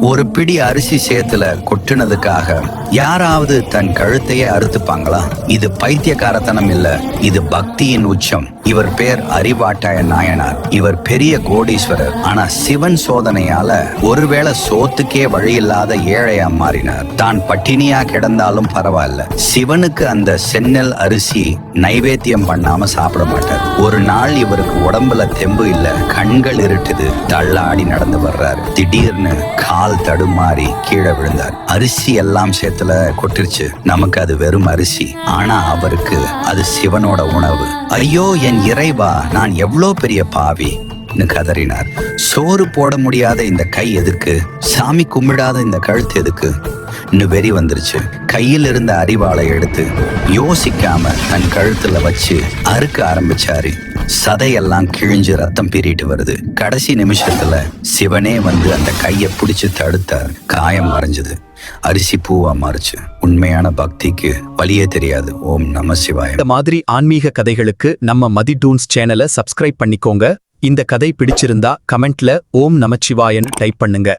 ஒரு பிடி அரிசி சேத்துல கொட்டுனதுக்காக யாராவது தன் கழுத்தையே அறுத்துப்பாங்களா? இது பைத்தியக்காரத்தனம் இல்ல இது பக்தியின் உச்சம். இவர் பேர் அறிவாட்டாய நாயனார். இவர் பெரிய கோடீஸ்வரர். ஆனா சிவன் சோதனையால ஒருவேளை சோத்துக்கே வழி இல்லாத ஏழையா மாறினார். தான் பட்டினியா கிடந்தாலும் பரவாயில்ல. சிவனுக்கு அந்த சென்னல் அரிசி நைவேத்தியம் பண்ணாம சாப்பிட மாட்டார். ஒரு நாள் இவருக்கு உடம்புல தெம்பு இல்ல கண்கள் இருட்டுது. தள்ளாடி நடந்து வர்றாரு. திடீர்னு கால் தடுமாறி கீழே விழுந்தார். அரிசி எல்லாம் சேத்துல கொட்டிருச்சு. நமக்கு அது வெறும் அரிசி. ஆனா அவருக்கு அது சிவனோட உணவு. ஐயோ என் இறைவா நான் எவ்வளோ பெரிய பாவி? கதறினார். சோறு போட முடியாத இந்த கை எதுக்கு? சாமி கும்பிடாத இந்த கழுத்து எதுக்கு? வெறி வந்துருச்சு. கையில் இருந்த அறிவாளை எடுத்து யோசிக்காம தன் கழுத்துல வச்சு அறுக்க ஆரம்பிச்சாரு. சதையெல்லாம் கிழிஞ்சு ரத்தம் பீறிட்டு வருது. கடைசி நிமிஷத்துல சிவனே வந்து அந்த கையை பிடிச்சு தடுத்தார் காயம் மறைஞ்சது. அரிசி பூவா மாறுச்சு. உண்மையான பக்திக்கு வழியே தெரியாது. ஓம் நம சிவாய. இந்த மாதிரி ஆன்மீக கதைகளுக்கு நம்ம மதி டூன்ஸ் சேனலை சப்ஸ்கிரைப் பண்ணிக்கோங்க. இந்த கதை பிடிச்சிருந்தா கமெண்ட்ல ஓம் நமச்சிவாயன் டைப் பண்ணுங்க.